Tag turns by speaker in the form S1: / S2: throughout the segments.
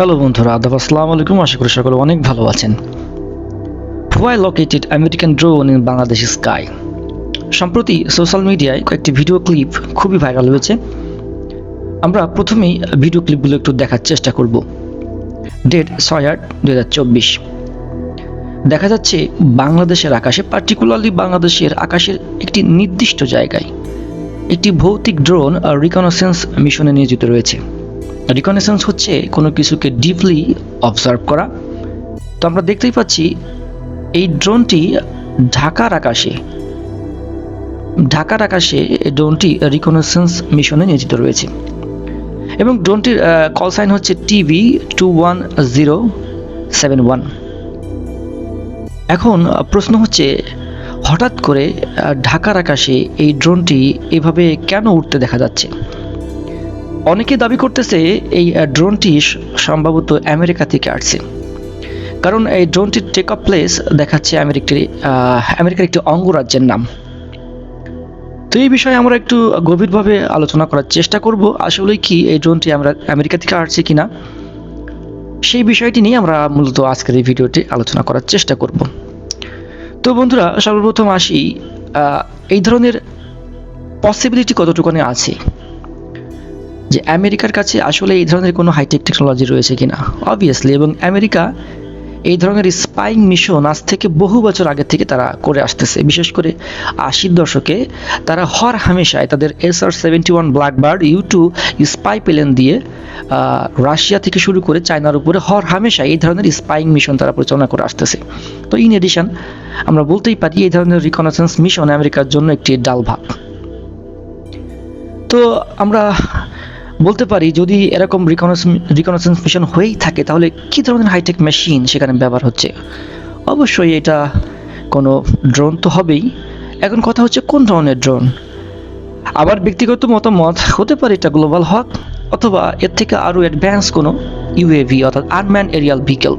S1: Hello বন্ধুরা, আদাব, আসসালামু আলাইকুম। আশা করি সকলে অনেক ভালো আছেন। Why located American drone in Bangladesh sky সম্প্রতি সোশ্যাল মিডিয়ায় কয়েকটি ভিডিও ক্লিপ খুবই ভাইরাল হয়েছে। আমরা প্রথমেই ভিডিও ক্লিপগুলো একটু দেখার চেষ্টা করব। ডেট ছয় আট দু দেখা যাচ্ছে বাংলাদেশের আকাশে পার্টিকুলারলি বাংলাদেশের আকাশের একটি নির্দিষ্ট জায়গায়, একটি ভৌতিক ড্রোন রিকনসেন্স মিশনে নিয়োজিত রয়েছে। রিকনেসেন্স হচ্ছে কোনো কিছুকে ডিপলি অবজার্ভ করা। তো আমরা দেখতেই পাচ্ছি এই ড্রোনটি ঢাকার আকাশে ঢাকার আকাশে ড্রোনটি রিকনেসেন্স মিশনে নিয়োজিত রয়েছে। এবং ড্রোনটির কল সাইন হচ্ছে TV two one zero seven one এখন প্রশ্ন হচ্ছে, হঠাৎ করে ঢাকার আকাশে এই ড্রোনটি এভাবে কেন উঠতে দেখা যাচ্ছে? অনেকে দাবি করতেছে এই ড্রোনটি সম্ভবত আমেরিকা থেকে আসছে। কারণ এই ড্রোনটির টেক অফ প্লেস দেখাচ্ছে আমেরিকার আমেরিকার একটি অঙ্গরাজ্যের নাম। তো এই বিষয়ে আমরা একটু গভীরভাবে আলোচনা করার চেষ্টা করব, আসলে কি এই ড্রোনটি আমরা আমেরিকা থেকে আসছে কিনা, সেই বিষয়টি নিয়ে আমরা মূলত আজকের এই ভিডিওটি আলোচনা করার চেষ্টা করব। তো বন্ধুরা, সর্বপ্রথম আসি এই ধরনের পসিবিলিটি কতটুকুনি আছে? যে আমেরিকার কাছে আসলে এই ধরনের কোনো হাইটেক টেকনোলজি রয়েছে কিনা? অবভিয়াসলি এবং আমেরিকা এই ধরনের স্পাইং মিশন আজ থেকে বহু বছর আগে থেকে তারা করে আসতেছে। বিশেষ করে আশির দশকে তারা হর হামেশায় তাদের S R seventy one Blackbird U two spy plane দিয়ে রাশিয়া থেকে শুরু করে চায়নার উপরে হর হামেশা এই ধরনের স্পাইং মিশন তারা পরিচালনা করে আসতেছে। তো ইন এডিশন আমরা বলতেই পারি এই ধরনের রিকনেসেন্স মিশন আমেরিকার জন্য একটি ডাল ভাত। তো আমরা বলতে পারি, যদি এরকম রিকনেসেন্স মিশন হয়েই থাকে, তাহলে কি ধরনের হাইটেক মেশিন সেখানে ব্যবহার হচ্ছে? অবশ্যই এটা কোনো ড্রোন তো হবেই। এখন কথা হচ্ছে কোন ধরনের ড্রোন আবার ব্যক্তিগত মতামত, হতে পারে এটা গ্লোবাল হক, অথবা এর থেকে আরও অ্যাডভান্স কোনো ইউএভি অর্থাৎ unmanned aerial vehicle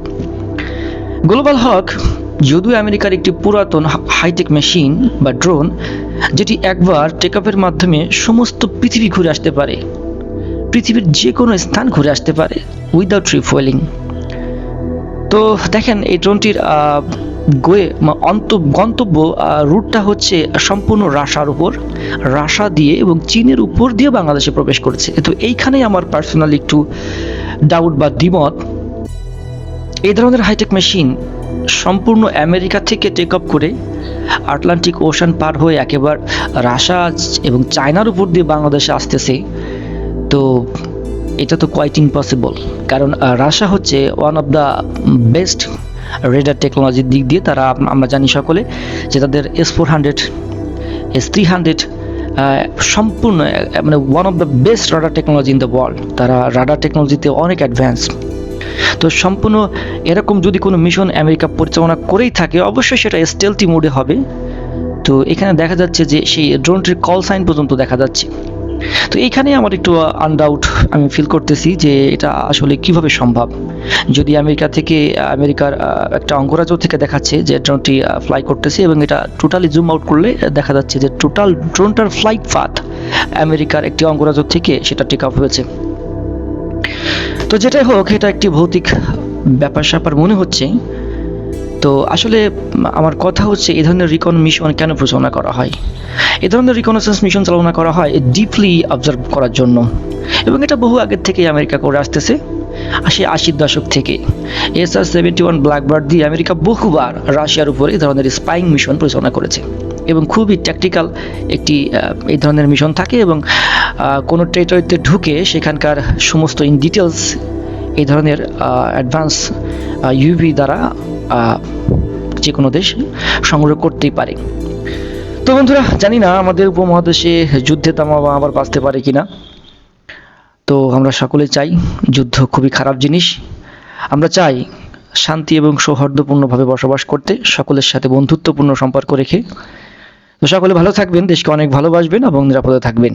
S1: Global Hawk, যদিও আমেরিকার একটি পুরাতন হাইটেক মেশিন বা ড্রোন যেটি একবার টেকআপের মাধ্যমে সমস্ত পৃথিবী ঘুরে আসতে পারে। পৃথিবীর যে কোনো স্থান ঘুরে আসতে পারে উইদাউট রিফুয়েলিং তো দেখেন, এই ড্রোনটির গোয়ে অন্ত, গন্তব্য রুটটা হচ্ছে সম্পূর্ণ রাশার উপর। রাশা দিয়ে এবং চীনের উপর দিয়ে বাংলাদেশে প্রবেশ করেছে। তো এইখানেই আমার পার্সোনালি একটু ডাউট বা দ্বিমত। এই ধরনের হাইটেক মেশিন সম্পূর্ণ আমেরিকা থেকে টেক আপ করে আটলান্টিক ওশান পার হয়ে একেবারে রাশা এবং চায়নার উপর দিয়ে বাংলাদেশে আসতেছে। তো এটা তো কোয়াইট ইম্পসিবল কারণ রাশা হচ্ছে one of the best radar টেকনোলজির দিক দিয়ে তারা আমরা জানি সকলে যে তাদের S four hundred S three hundred সম্পূর্ণ মানে one of the best radar technology in the world তারা রাডার টেকনোলজিতে অনেক অ্যাডভান্স তো সম্পূর্ণ এরকম যদি কোনো মিশন আমেরিকা পরিচালনা করেই থাকে, অবশ্যই সেটা স্টেলটি মোডে হবে। তো এখানে দেখা যাচ্ছে যে সেই ড্রোনটির কল সাইন পর্যন্ত দেখা যাচ্ছে। তো এইখানে আমার একটু আনডাউট আমি ফিল করতেছি যে এটা আসলে কীভাবে সম্ভব। যদি আমেরিকা থেকে আমেরিকার একটা অঙ্গরাজ্য থেকে দেখাচ্ছে যে ড্রোনটি ফ্লাই করতেছে এবং এটা টোটালি জুম আউট করলে দেখা যাচ্ছে যে টোটাল ড্রোনটার ফ্লাইট পাথ আমেরিকার একটি অঙ্গরাজ্য থেকে সেটা টেক আপ হয়েছে। তো যেটাই হোক, এটা একটি ভৌতিক ব্যাপার স্যাপার মনে হচ্ছে। তো আসলে আমার কথা হচ্ছে এই ধরনের রিকন মিশন কেন পরিচালনা করা হয়? এ ধরনের রিকনেসেন্স মিশন চালনা করা হয় ডিপলি অবজার্ভ করার জন্য। এবং এটা বহু আগের থেকেই আমেরিকা করে আসতেছে, আসে আশির দশক থেকে। S R seventy one Blackbird দিয়ে আমেরিকা বহুবার রাশিয়ার উপরে এই ধরনের স্পাইং মিশন পরিচালনা করেছে। এবং খুবই ট্যাকটিক্যাল একটি এই ধরনের মিশন থাকে এবং কোনো টেরিটরিতে ঢুকে সেখানকার সমস্ত ইন ডিটেলস এই ধরনের অ্যাডভান্স ইউভি দ্বারা যে কোনো দেশ সংগ্রহ করতেই পারে। তো বন্ধুরা, জানি না আমাদের উপমহাদেশে যুদ্ধে তামা আবার বাঁচতে পারে কিনা। তো আমরা সকলে চাই যুদ্ধ খুবই খারাপ জিনিস। আমরা চাই শান্তি এবং সৌহার্দ্যপূর্ণভাবে বসবাস করতে, সকলের সাথে বন্ধুত্বপূর্ণ সম্পর্ক রেখে। তো সকলে ভালো থাকবেন, দেশকে অনেক ভালোবাসবেন এবং নিরাপদে থাকবেন।